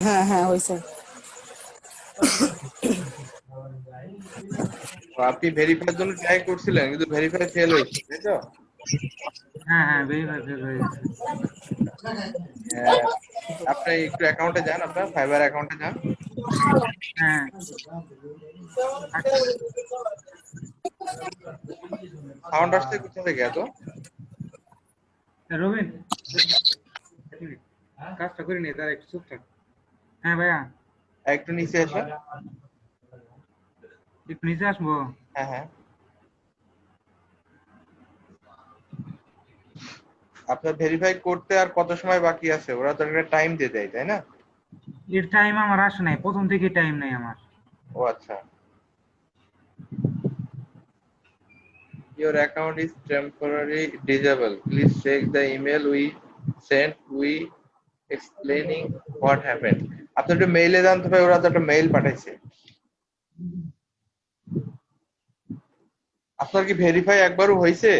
হ্যাঁ হ্যাঁ হয়েছে আপনি ভেরিফাইয়ের জন্য ট্রাই করছিলেন কিন্তু ভেরিফাই ফেল হয়েছে তাই তো? হ্যাঁ হ্যাঁ ভেরিফাই ফেল হয়ে গেছে। হ্যাঁ, আপনি একটু অ্যাকাউন্টে যান আপনার ফাইবার অ্যাকাউন্টে যান। হ্যাঁ। সাউন্ড আসছে কোথা থেকে এত? রবিন। কাজটা করে নি তার একটু চুপ থাক। হ্যাঁ ভাইয়া। একটু নিচে আসেন একটু নিচে আসব? হ্যাঁ হ্যাঁ। আপনার ভেরিফাই করতে আর কত সময় বাকি আছে? ওরা তো একটা টাইম দিয়ে দেয় তাই না? এর টাইম আমার আসে নাই। প্রথম থেকে টাইম নাই আমার। ও আচ্ছা। Your account is temporarily disabled. Please check the email we sent. We explaining what happened. আপনি একটু মেইলে জানতে পারে ওরা তো একটা মেইল পাঠাইছে। আপনার কি ভেরিফাই একবারও হয়েছে?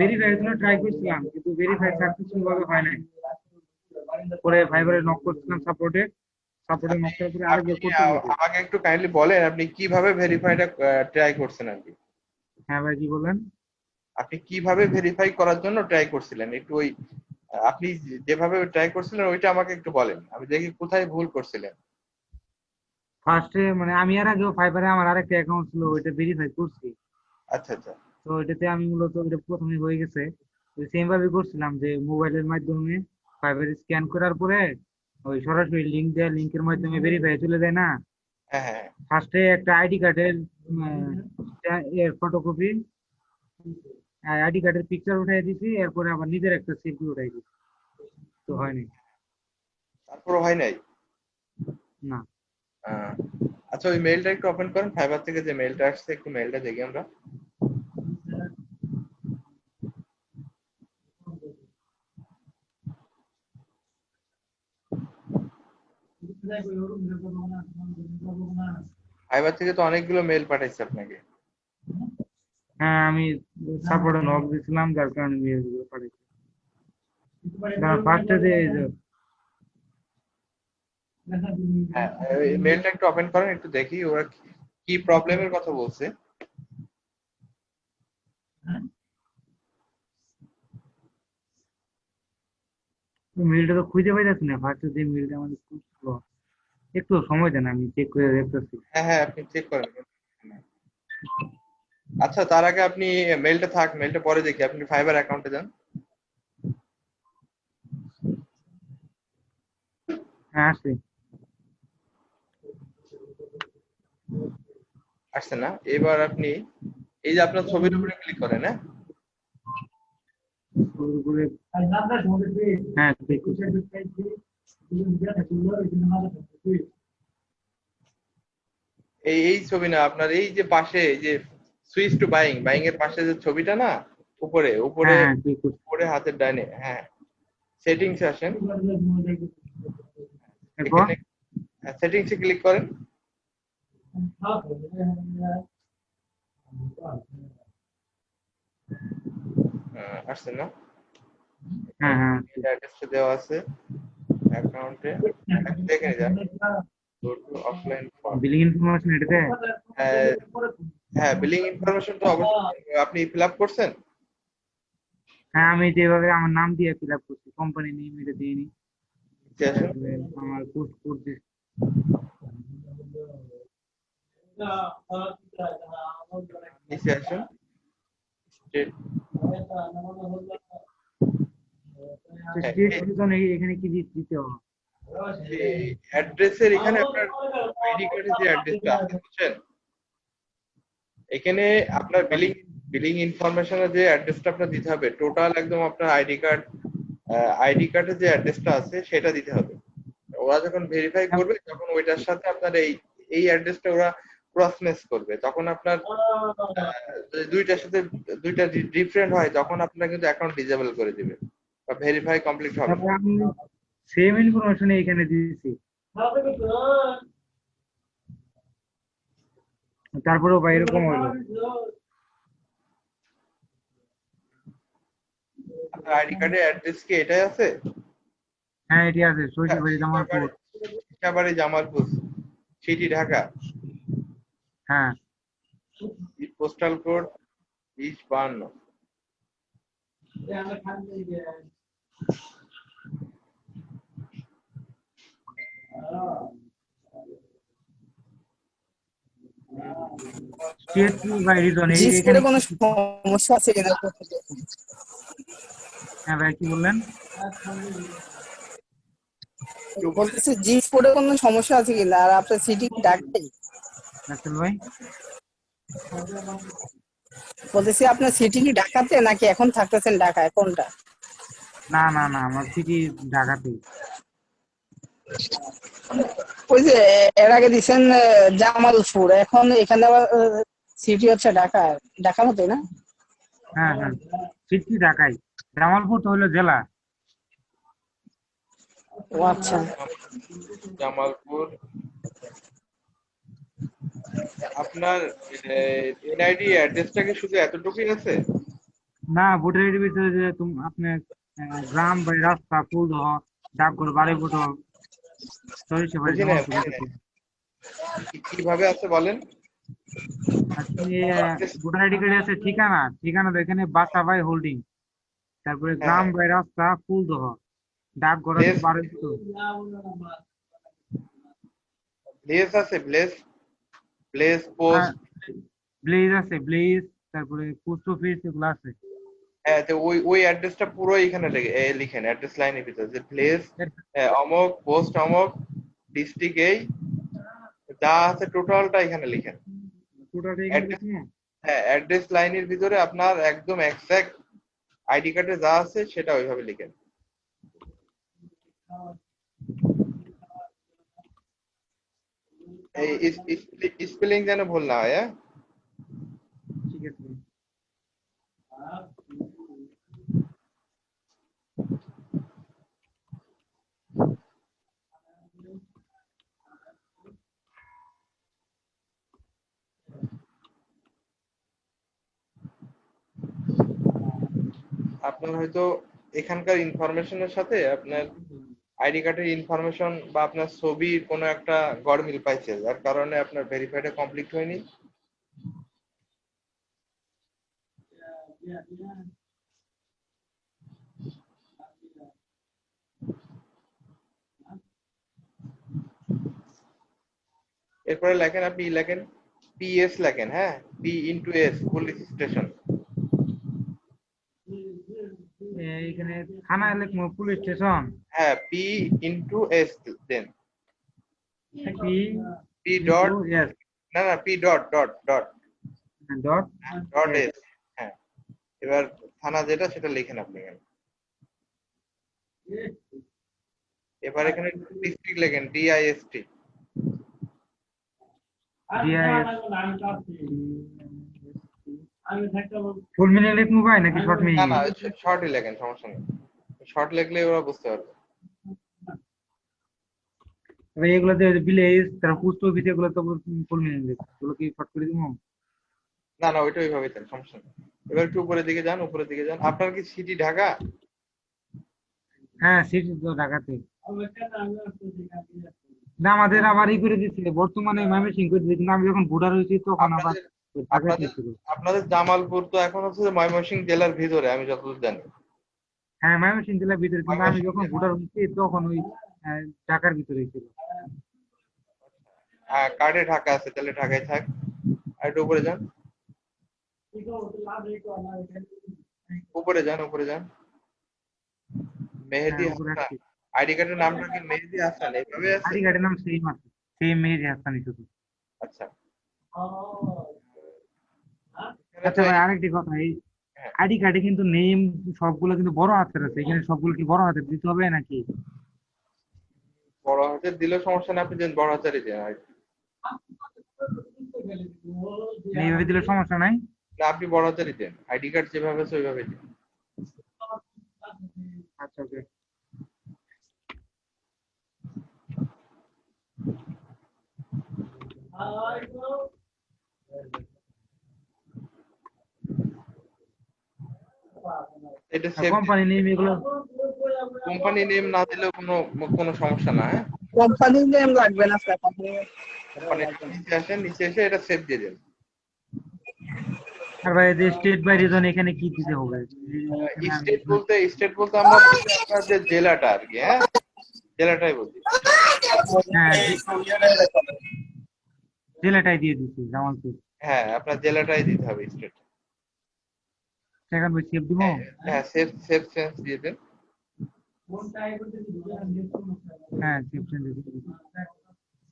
ভেরিফাই জন্য ট্রাই করছিলাম কিন্তু ভেরিফাই সাকসেসফুল ভাবে হয় নাই। পরে ফাইবারে নক করছিলাম সাপোর্টে সাপোর্টে নক করার পরে আরেকবার করতে আমাকে একটু কাইন্ডলি বলেন আপনি কীভাবে ভেরিফাইটা ট্রাই করছেন আর কি? হ্যাঁ ভাই কি বললেন আপনি কীভাবে ভেরিফাই করার জন্য ট্রাই করছিলেন? একটু ওই আপনি যেভাবে ট্রাই করছিলেন ওইটা আমাকে একটু বলেন। আমি দেখি কোথায় ভুল করছিলেন। ফার্স্টে মানে আমি আর আগেও ফাইবারে আমার আরেকটা অ্যাকাউন্ট ছিল ওইটা ভেরিফাই করছি। আচ্ছা আচ্ছা। তো এটাতে আমি মূলত এটা প্রথমে হয়ে গেছে। সেম ভাবে করছিলাম যে মোবাইলের মাধ্যমে ফাইবারে স্ক্যান করার পরে ওই সরাসরি লিঙ্ক দেয় লিঙ্কের মাধ্যমে ভেরিফাই চলে যায় না? হ্যাঁ হ্যাঁ। ফার্স্টে একটা আইডি কার্ডের এর ফটোকপি আইডি কার্ডের পিকচার উঠাই দিছি এরপরে আবার নিজের একটা সেলফি উঠাই দিছি। তো হয়নি। তারপর হয় নাই? না। আচ্ছা ওই মেইলটা একটু ওপেন করেন ফাইবার থেকে যে মেইলটা আসছে একটু মেইলটা দেখি আমরা। ফাইবার থেকে তো অনেকগুলো মেইল পাঠাইছে আপনাকে। হ্যাঁ আমি সাপোর্টে নক দিছিলাম যার কারণে মেয়েগুলো পাঠিয়েছি ফার্স্টে যে এই যে হ্যাঁ এই মেইলটা একটু ওপেন করেন একটু দেখি ওরা কি- প্রবলেমের কথা বলছে। মিলটা তো খুঁজে পাই পাইতেছি না ফার্স্টে যে মিলটা আমাদের খুব একটু সময় দেন আমি চেক করে দেখতেছি। হ্যাঁ হ্যাঁ আপনি চেক করেন। আচ্ছা তার আগে আপনি মেইলটা থাক মেইলটা পরে দেখি। আপনি ফাইবার অ্যাকাউন্টে যান। হ্যাঁ আসছি। আসছে না? এবার আপনি এই যে আপনার ছবির উপরে ক্লিক করেন হ্যাঁ? হ্যাঁ এই এই ছবি না আপনার এই যে পাশে এই যে সুইচ টু বাইং বাইং এর পাশে যে ছবিটা না উপরে উপরে হ্যাঁ করছি উপরে হাতের ডানে হ্যাঁ। সেটিংস আসেন। সেটিংসে ক্লিক করেন। হ্যাঁ, আসছে না? হ্যাঁ হ্যাঁ অ্যাড্রেসটা দেওয়া আছে। অ্যাকাউন্টে দেখে যান অফলাইন বিলিং ইনফরমেশন এটাতে? হ্যাঁ বিলিং ইনফরমেশন তো অবশ্যই আপনি ফিল আপ করছেন? হ্যাঁ আমি যেভাবে আমার নাম দিয়ে ফিল আপ করছি কোম্পানি নেম এটা দিয়ে নি। আমার পোস্ট কোড দিয়ে নিচে আসুন। এখানে কি দিতে হবে? অ্যাড্রেসের এখানে আপনার আইডি কার্ডের যে অ্যাড্রেসটা আছে বুঝছেন? এখানে আপনার বিলিং বিলিং ইনফরমেশনের যে অ্যাড্রেসটা আপনার দিতে হবে টোটাল একদম আপনার আইডি কার্ড আইডি কার্ডের যে অ্যাড্রেসটা আছে সেটা দিতে হবে। ওরা যখন ভেরিফাই করবে তখন ওইটার সাথে আপনার এই এই অ্যাড্রেসটা ওরা ক্রস ম্যাচ করবে। তখন আপনার দুইটার সাথে দুইটা ডিফারেন্ট হয় তখন আপনার কিন্তু অ্যাকাউন্ট ডিসেবল করে দিবে বা ভেরিফাই কমপ্লিট হবে সেম ইনফরমেশন এখানে দিয়েছি। তারপরেও বা এরকম হলো? আইডি কার্ডের অ্যাড্রেস কি এটাই আছে? হ্যাঁ এটি আছে সরিষাবাড়ি জামালপুর। সরিষাবাড়ি জামালপুর সিটি ঢাকা। হ্যাঁ। পোস্টাল কোড বিশ বান্ন টিএসপি কোনো সমস্যা আছে কিনা হ্যাঁ ভাই কি বললেন? বলতেছে জিস কোডে কোনো সমস্যা আছে কিনা? আর আপনার সিটি ডাকটাই রাসেল ভাই? বলতেছি আপনার সিটি কি ঢাকাতে নাকি এখন থাকতেছেন ঢাকায়? কোনটা? না না না আমার সিটি ঢাকাতেই। ওই যে এর আগে দিছেন জামালপুর। এখন এখানে আবার সিটি হচ্ছে ঢাকা ঢাকা মতোই না? হ্যাঁ হ্যাঁ। সিটি ঢাকাই। জামালপুর তো হলো জেলা। ও আচ্ছা। জামালপুর। আপনার এনআইডি অ্যাড্রেসটা কি শুধু এতটুকুই আছে? না ভোটার আইডি ভিতরে যে তুমি আপনার গ্রাম বাড়ি রাস্তা ফুলদহ ডাকঘর বাড়ি। কি- কীভাবে আছে বলেন? আপনি ভোটার আইডি কার্ডে আছে ঠিকানা ঠিকানা তো এখানে হোল্ডিং তারপরে গ্রাম হ্যাঁ। বাই রাস্তা ফুলদহ ডাকঘর আছে Yes. বাড়ি ফুটল ব্লেস আছে ব্লেস ব্লেস পোস্ট ব্লেজ আছে ব্লেজ তারপরে পোস্ট অফিস এগুলো আছে। হ্যাঁ তো ওই ওই অ্যাড্রেসটা পুরো এখানে লিখেন অ্যাড্রেস লাইনের ভিতরে যে প্লেস অমক পোস্ট অমক ডিস্ট্রিক্ট এই যা আছে টোটালটা এখানে লিখেন। টোটাল Address- হ্যাঁ অ্যাড্রেস লাইনের ভিতরে আপনার একদম এক্সাক্ট আইডি কার্ডে যা আছে সেটা ওইভাবে লিখেন। এই স্পেলিং যেন ভুল না হয় হ্যাঁ? ঠিক আছে। আপনার হয়তো এখানকার ইনফরমেশনের সাথে আপনার আইডি কার্ডের ইনফরমেশন বা আপনার ছবির কোনো একটা গড়মিল পাইছে, যার কারণে আপনার ভেরিফাইডে কমপ্লিট হয়নি? এরপরে লেখেন আপনি লেখেন পিএস লেখেন হ্যাঁ? P into S police station থানা লিখব পুলিশ স্টেশন? হ্যাঁ P into S then P P dot S না না P dot dot dot dot dot S হ্যাঁ। এবার থানা যেটা সেটা লিখেন আপনি এখানে। এবার এখানে ডিস্ট্রিক্ট লেখেন ডিআইএসটি ফুল মিনিং লিখব ভাই নাকি? শর্ট মিনিং না না শর্টই লেখেন সমস্যা নেই। শর্ট লিখলে ওরা বুঝতে পারবে। এবার এগুলো যে ভিলেজ তারপর পোস্ট অফিস এগুলো তো ফুল মিনিং লিখব এগুলো কি শর্ট করে দিব? না না ওইটা ওইভাবেই দেন সমস্যা নেই। এবার একটু উপরের দিকে যান উপরের দিকে যান। আপনার কি সিটি ঢাকা? হ্যাঁ সিটি তো ঢাকাতে। না আমাদের আবার ই করে দিচ্ছে। বর্তমানে ময়মনসিং করে দিচ্ছে। আমি যখন ভোটার রয়েছি তখন আবার আপনাদের আপনাদের জামালপুর তো এখন হচ্ছে যে ময়মনসিংহ জেলার ভিতরে আমি যতদূর জানি। হ্যাঁ ময়মনসিং জেলার ভিতরে কিন্তু আমি যখন ভোটার হয়েছি তখন ওই ঢাকার ভিতরে ছিল। হ্যাঁ কার্ডে ঢাকা আছে তাহলে ঢাকায় থাক। আর একটু উপরে যান। উপরে যান উপরে যান। মেহেদি হ্যাঁ, হাসান। আইডি কার্ডের নামটা কি মেহেদি হাসান? এইভাবে আইডি কার্ডের নাম সেম আছে সেম মেহেদি হাসানি শুধু। আচ্ছা। আচ্ছা ভাই আরেকটি কথা এই হ্যাঁ। আইডি কার্ডে কিন্তু নেম সবগুলো কিন্তু বড় হাতের আছে এখানে সবগুলো কি বড় হাতের দিতে হবে নাকি বড় হাতের দিলে সমস্যা নেই আপনি দেন বড় হাতেরই দেন আর। এইভাবে দিলে সমস্যা নাই না আপনি বড় হাতেরই দেন আইডি কার্ড যেভাবে আছে ওইভাবে দেন আচ্ছা ওকে এটা সেভ কোম্পানি নেম এগুলো কোম্পানি নেম না দিলেও কোনো কোনো সমস্যা না হ্যাঁ? কোম্পানির নেম লাগবে না স্যার কোম্পানি কোম্পানি নিচে আসেন নিচে এসে এটা সেভ দিয়ে দেন আর ভাই যে স্টেট বাই রিজন এখানে কি দিতে হবে? স্টেট বলতে স্টেট বলতে আমরা আপনার যে জেলাটা আর কি হ্যাঁ? জেলাটাই বলছি হ্যাঁ জেলাটাই দিয়ে দিচ্ছি জামালপুর। হ্যাঁ আপনার জেলাটাই দিতে হবে স্টেট সেখানে ভাই সেভ দিব? হ্যাঁ সেভ সেভ সেন্স দিয়ে দেন। হ্যাঁ সেভ দিচ্ছি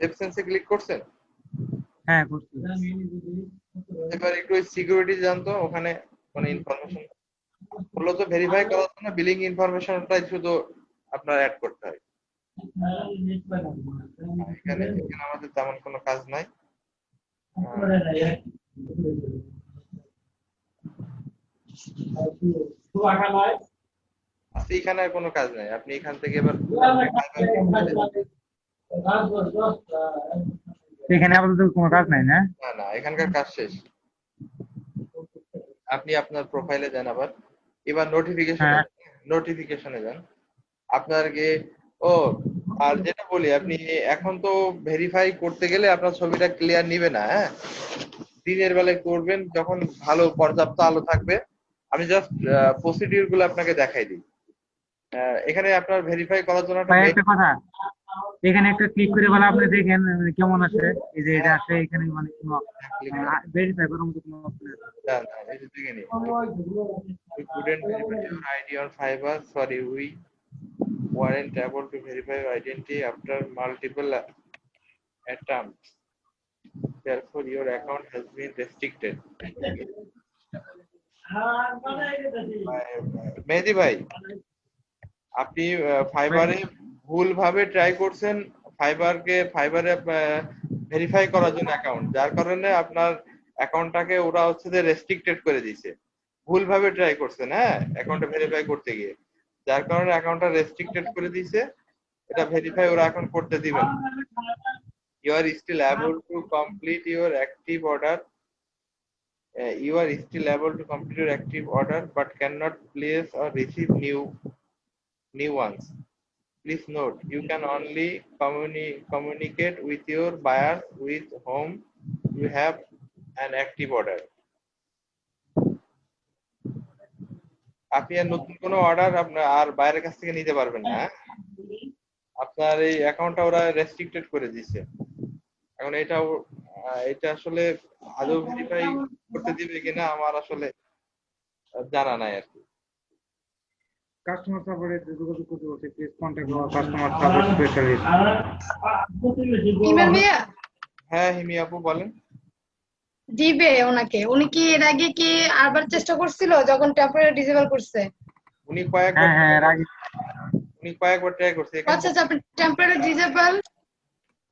সেভ সেন্সে ক্লিক করছেন? হ্যাঁ করছি। এবার একটু সিকিউরিটি জানতো ওখানে মানে ইনফরমেশন মূলত ভেরিফাই করার জন্য বিলিং ইনফরমেশনটাই শুধু আপনার অ্যাড করতে হয়। এখানে এখানে আমাদের তেমন কোনো কাজ নাই। কোনো কাজ নাই। আপনি এখান থেকে এবার এখানে আপাতত কোনো কাজ নাই না? না না এখানকার কাজ শেষ। আপনি আপনার প্রোফাইলে যান আবার। এবার নোটিফিকেশন হ্যাঁ। নোটিফিকেশনে যান। আপনার গিয়ে ও আর যেটা বলি আপনি এখন তো ভেরিফাই করতে গেলে আপনার ছবিটা ক্লিয়ার নিবে না হ্যাঁ? দিনের বেলায় করবেন যখন ভালো পর্যাপ্ত আলো থাকবে আমি জাস্ট প্রসিডিউরগুলো আপনাকে দেখাই দিই। এখানে আপনার ভেরিফাই করার জন্য একটা কথা। এখানে একটা ক্লিক করে বলা আপনি দেখেন কেমন আছে। এই যে এটা আছে এখানে মানে কোন ভেরিফাই করার মতো কোনো অপশন না না এটা দেখে নি you couldn't verify your ID or fiber sorry we weren't able to verify your identity after multiple attempts therefore your account has been restricted Mehedi ভাই, আপনি ফাইবারে ভুল ভাবে ট্রাই করছেন, ফাইবারকে, ফাইবারে ভেরিফাই করার জন্য অ্যাকাউন্ট যার কারণে আপনার অ্যাকাউন্টটাকে ওরা হচ্ছে যে রেস্ট্রিক্টেড করে দিয়েছে। ভুল ভাবে ট্রাই করছেন হ্যাঁ অ্যাকাউন্টটা ভেরিফাই করতে গিয়ে। যার কারণে অ্যাকাউন্টটা রেস্ট্রিক্টেড করে দিয়েছে, এটা ভেরিফাই ওরা এখন করতে দিবেন। You are still able to complete your active order uh, you are still able to complete your active order but cannot place or receive new new ones please note you can only communi- communicate with your buyers with whom you have an active order আপনি আর নতুন কোনো order আপনার আর বাইরের কাছ থেকে নিতে পারবেন না হ্যাঁ? আপনার এই অ্যাকাউন্টটা ওরা রেস্ট্রিক্টেড করে দিয়েছে এখন এটা এটা আসলে আদৌ ভেরিফাই করতে দিবে কিনা আমার আসলে জানা নাই আর কি। কাস্টমার সাপোর্টে যোগাযোগ করতে বলছে please contact our customer support specialist হ্যাঁ হিমি আপু বলেন। দিবে ওনাকে। উনি কি এর আগে কি আরবার চেষ্টা করছিল যখন টেম্পোরারি ডিসেবল করছে? উনি কয়েকবার হ্যাঁ হ্যাঁ এর আগে। উনি কয়েকবার ট্রাই করছে। আচ্ছা আচ্ছা আপনি টেম্পোরারি ডিসেবল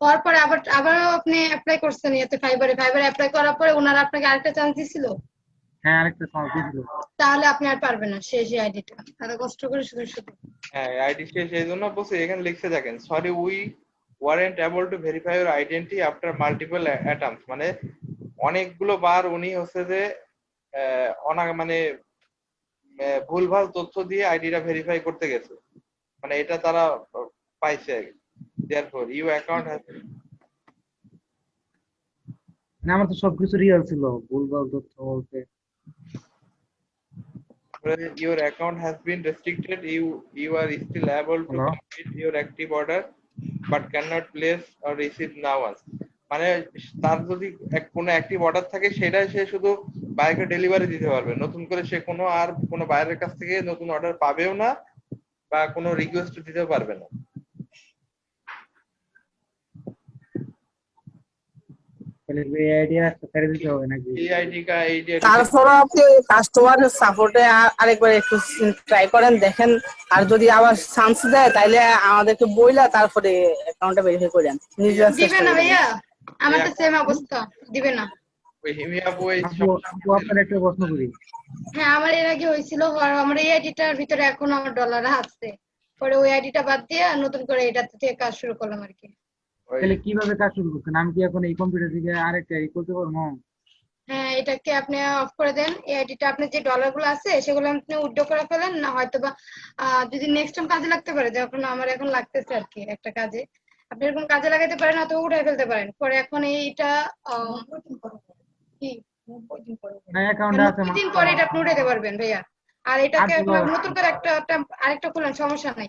হওয়ার পরে আবার আবারও আপনি অ্যাপ্লাই করছেন ইয়াতে ফাইবারে ফাইবারে অ্যাপ্লাই করার পরে ওনারা আপনাকে আরেকটা চান্স দিছিল? হ্যাঁ আরেকটা সমস্যা ছিল তাহলে আপনি আর পারবেন না শেষ আইডিটা এত কষ্ট করে শুধু শুধু। হ্যাঁ আইডি শেষ এই জন্য বলছে এখানে লিখে দেখেন sorry we weren't able to verify your identity after multiple attempts মানে অনেকগুলো বার উনি হচ্ছে যে আহ, অনা মানে ভুলভাল তথ্য দিয়ে আইডিটা ভেরিফাই করতে গেছে। মানে এটা তারা পাইছে দেয়ারফর ইউ অ্যাকাউন্ট হ্যাজ না আমার তো সবকিছু রিয়েল ছিল ভুলভাল তথ্য বলতে। Your account has been restricted. You you are still able to complete your active order but cannot place or receive now ones মানে তার যদি কোনো অ্যাক্টিভ অর্ডার থাকে সেটাই সে শুধু বাইরে ডেলিভারি দিতে পারবে। নতুন করে সে কোনো আর কোনো বাইরের কাছ থেকে নতুন অর্ডার পাবেও না বা কোনো রিকোয়েস্ট দিতে পারবে না। তাহলে এই ছেড়ে দিতে হবে নাকি? এই আইডি কা এই যে তারপর আপনি কাস্টমার সাপোর্টে আরেকবার একটু ট্রাই করেন দেখেন। আর যদি আবার চান্স দেয় তাইলে আমাদেরকে বইলা তারপরে অ্যাকাউন্টটা ভেরিফাই করেন দিবে না ভাইয়া? আমার তো সেম অবস্থা। দিবে না। ওই আপনার একটা প্রশ্ন করি। হ্যাঁ আমার এর আগে হয়েছিল আর আমার এই আইডিটার ভিতরে এখন আমার ডলার আছে। পরে ওই আইডিটা বাদ দিয়ে নতুন করে এটা থেকে কাজ শুরু করলাম আর কি। তাহলে কীভাবে কাজ শুরু করছেন? আমি কি এখন এই কম্পিউটার থেকে আরেকটা ই করতে পারব? হ্যাঁ এটাকে আপনি অফ করে দেন। এই আপনি যে ডলারগুলো আছে সেগুলো আপনি উইথড্র করে ফেলেন। না হয়তো বা আহ, যদি নেক্সট টাইম কাজে লাগতে পারে যখন আমার এখন লাগতেছে আর কি একটা কাজে। আপনি এরকম কাজে লাগাতে পারেন অথবা উঠাই ফেলতে পারেন। পরে এখন এইটা আহ, কি? দিন পরে এটা আপনি উঠাতে পারবেন ভাইয়া। আর এটাকে নতুন করে একটা একটা- আরেকটা খুলেন সমস্যা নাই।